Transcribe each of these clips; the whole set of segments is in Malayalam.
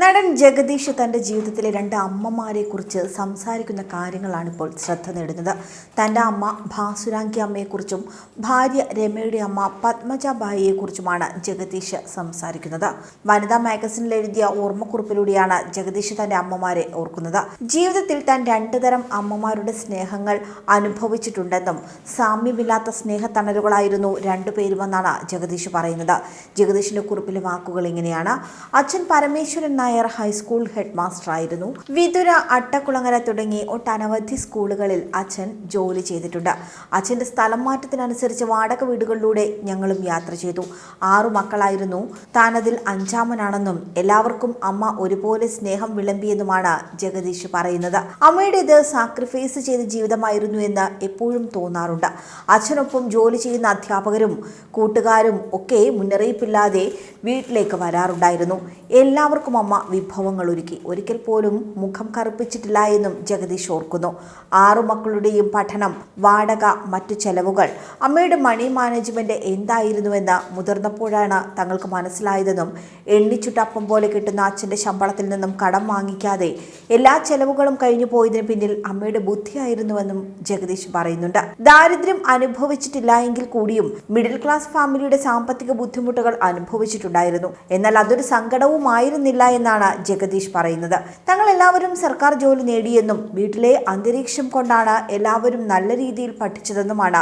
നടൻ ജഗദീഷ് തന്റെ ജീവിതത്തിലെ രണ്ട് അമ്മമാരെക്കുറിച്ച് സംസാരിക്കുന്ന കാര്യങ്ങളാണ് ഇപ്പോൾ ശ്രദ്ധ നേടുന്നത്. തന്റെ അമ്മ ഭാസുരാങ്കി അമ്മയെക്കുറിച്ചും ഭാര്യ രമയുടെ അമ്മ പത്മജബായിയെക്കുറിച്ചുമാണ് ജഗദീഷ് സംസാരിക്കുന്നത്. വനിതാ മാഗസിനിൽ എഴുതിയ ഓർമ്മക്കുറിപ്പിലൂടെയാണ് ജഗദീഷ് തന്റെ അമ്മമാരെ ഓർക്കുന്നത്. ജീവിതത്തിൽ താൻ രണ്ടു തരം അമ്മമാരുടെ സ്നേഹങ്ങൾ അനുഭവിച്ചിട്ടുണ്ടെന്നും സാമ്യമില്ലാത്ത സ്നേഹത്തണലുകളായിരുന്നു രണ്ടുപേരുമെന്നാണ് ജഗദീഷ് പറയുന്നത്. ജഗദീഷിന്റെ കുറിപ്പിലെ വാക്കുകൾ ഇങ്ങനെയാണ്. അച്ഛൻ Parameswaran Nair high school head master ആയിരുന്നു വിതുര അട്ടക്കുളങ്ങര തുടങ്ങി ഒട്ടനവധി സ്കൂളുകളിൽ അച്ഛൻ ജോലി ചെയ്തിട്ടുണ്ട്. അച്ഛന്റെ സ്ഥലം മാറ്റത്തിനനുസരിച്ച് വാടക വീടുകളിലൂടെ ഞങ്ങളും യാത്ര ചെയ്തു. ആറു മക്കളായിരുന്നു. താനതിൽ അഞ്ചാമനാണെന്നും എല്ലാവർക്കും അമ്മ ഒരുപോലെ സ്നേഹം വിളമ്പിയെന്നുമാണ് ജഗദീഷ് പറയുന്നത്. അമ്മയുടേത് സാക്രിഫൈസ് ചെയ്ത ജീവിതമായിരുന്നു എന്ന് എപ്പോഴും തോന്നാറുണ്ട്. അച്ഛനൊപ്പം ജോലി ചെയ്യുന്ന അധ്യാപകരും കൂട്ടുകാരും ഒക്കെ മുന്നറിയിപ്പില്ലാതെ വീട്ടിലേക്ക് വരാറുണ്ടായിരുന്നു. എല്ലാവർക്കും അമ്മ വിഭവങ്ങൾ ഒരുക്കി. ഒരിക്കൽ പോലും മുഖം കറുപ്പിച്ചിട്ടില്ല എന്നും ജഗദീഷ് ഓർക്കുന്നു. ആറു മക്കളുടെയും പഠനം വാടക മറ്റു ചെലവുകൾ. അമ്മയുടെ മണി മാനേജ്മെന്റ് എന്തായിരുന്നുവെന്ന് മുതിർന്നപ്പോഴാണ് തങ്ങൾക്ക് മനസ്സിലായതെന്നും എണ്ണിച്ചുട്ടപ്പം പോലെ കിട്ടുന്ന അച്ഛന്റെ ശമ്പളത്തിൽ നിന്നും കടം വാങ്ങിക്കാതെ എല്ലാ ചെലവുകളും കഴിഞ്ഞു പോയതിനു പിന്നിൽ അമ്മയുടെ ബുദ്ധിയായിരുന്നുവെന്നും ജഗദീഷ് പറയുന്നുണ്ട്. ദാരിദ്ര്യം അനുഭവിച്ചിട്ടില്ല എങ്കിൽ കൂടിയും മിഡിൽ ക്ലാസ് ഫാമിലിയുടെ സാമ്പത്തിക ബുദ്ധിമുട്ടുകൾ അനുഭവിച്ചിട്ടുണ്ടായിരുന്നു. എന്നാൽ അതൊരു സങ്കടവുമായിരുന്നില്ല എന്നാണ് ജഗദീഷ് പറയുന്നത്. തങ്ങൾ എല്ലാവരും സർക്കാർ ജോലി നേടിയെന്നും വീട്ടിലെ അന്തരീക്ഷം കൊണ്ടാണ് എല്ലാവരും നല്ല രീതിയിൽ പഠിച്ചതെന്നുമാണ്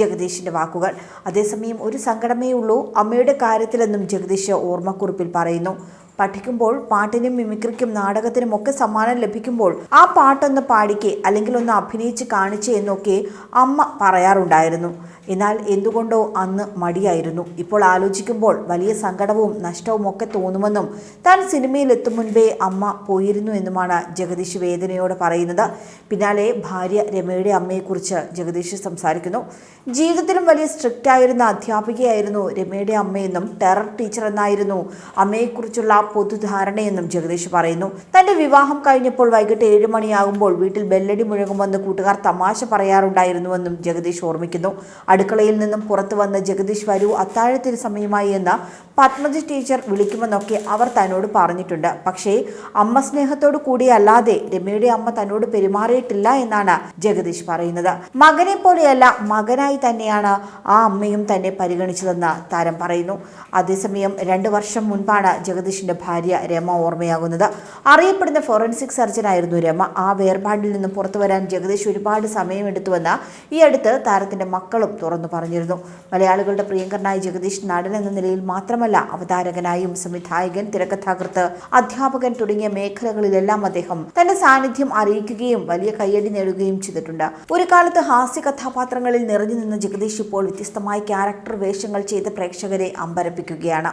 ജഗദീഷിന്റെ വാക്കുകൾ. അതേസമയം ഒരു സങ്കടമേ ഉള്ളൂ അമ്മയുടെ കാര്യത്തിലെന്നും ജഗദീഷ് ഓർമ്മക്കുറിപ്പിൽ പറയുന്നു. പഠിക്കുമ്പോൾ പാട്ടിനും മിമിക്രിക്കും നാടകത്തിനും ഒക്കെ സമ്മാനം ലഭിക്കുമ്പോൾ ആ പാട്ടൊന്ന് പാടിക്കേ അല്ലെങ്കിൽ ഒന്ന് അഭിനയിച്ച് കാണിച്ചേ എന്നൊക്കെ അമ്മ പറയാറുണ്ടായിരുന്നു. എന്നാൽ എന്തുകൊണ്ടോ അന്ന് മടിയായിരുന്നു. ഇപ്പോൾ ആലോചിക്കുമ്പോൾ വലിയ സങ്കടവും നഷ്ടവും ഒക്കെ തോന്നുമെന്നും താൻ സിനിമയിൽ എത്തും മുൻപേ അമ്മ പോയിരുന്നു എന്നുമാണ് ജഗദീഷ് വേദനയോട് പറയുന്നത്. പിന്നാലെ ഭാര്യ രമയുടെ അമ്മയെക്കുറിച്ച് ജഗദീഷ് സംസാരിക്കുന്നു. ജീവിതത്തിലും വലിയ സ്ട്രിക്റ്റ് ആയിരുന്ന അധ്യാപികയായിരുന്നു രമയുടെ അമ്മയെന്നും ടെറർ ടീച്ചർ എന്നായിരുന്നു അമ്മയെക്കുറിച്ചുള്ള പൊതുധാരണയെന്നും ജഗദീഷ് പറയുന്നു. തന്റെ വിവാഹം കഴിഞ്ഞപ്പോൾ വൈകിട്ട് ഏഴ് മണിയാകുമ്പോൾ വീട്ടിൽ ബെല്ലടി മുഴങ്ങുമെന്ന് കൂട്ടുകാർ തമാശ പറയാറുണ്ടായിരുന്നുവെന്നും ജഗദീഷ് ഓർമ്മിക്കുന്നു. അടുക്കളയിൽ നിന്നും പുറത്തു വന്ന് ജഗദീഷ് വരൂ അത്താഴത്തിന് സമയമായി എന്ന് പത്മജ ടീച്ചർ വിളിക്കുമെന്നൊക്കെ അവർ തന്നോട് പറഞ്ഞിട്ടുണ്ട്. പക്ഷേ അമ്മ സ്നേഹത്തോടു കൂടിയല്ലാതെ രമ്യയുടെ അമ്മ തന്നോട് പെരുമാറിയിട്ടില്ല എന്നാണ് ജഗദീഷ് പറയുന്നത്. മകനെ പോലെയല്ല മകനായി തന്നെയാണ് ആ അമ്മയും തന്നെ പരിഗണിച്ചതെന്ന് താരം പറയുന്നു. അതേസമയം രണ്ട് വർഷം മുൻപാണ് ജഗദീഷിന്റെ ഭാര്യ രമ ഓർമ്മയാകുന്നത്. അറിയപ്പെടുന്ന ഫോറൻസിക് സർജനായിരുന്നു രമ. ആ വേർപാടിൽ നിന്ന് പുറത്തു വരാൻ ജഗദീഷ് ഒരുപാട് സമയമെടുത്തുവെന്ന് ഈ അടുത്ത് താരത്തിന്റെ മക്കളും തുറന്നു പറഞ്ഞിരുന്നു. മലയാളികളുടെ പ്രിയങ്കരനായ ജഗദീഷ് നടൻ എന്ന നിലയിൽ മാത്രമല്ല അവതാരകനായും സംവിധായകൻ തിരക്കഥാകൃത്ത് അധ്യാപകൻ തുടങ്ങിയ മേഖലകളിലെല്ലാം അദ്ദേഹം തന്റെ സാന്നിധ്യം അറിയിക്കുകയും വലിയ കയ്യടി നേടുകയും ചെയ്തിട്ടുണ്ട്. ഒരു കാലത്ത് ഹാസ്യ കഥാപാത്രങ്ങളിൽ നിറഞ്ഞു നിന്ന ജഗദീഷ് ഇപ്പോൾ വ്യത്യസ്തമായ ക്യാരക്ടർ വേഷങ്ങൾ ചെയ്ത് പ്രേക്ഷകരെ അമ്പരപ്പിക്കുകയാണ്.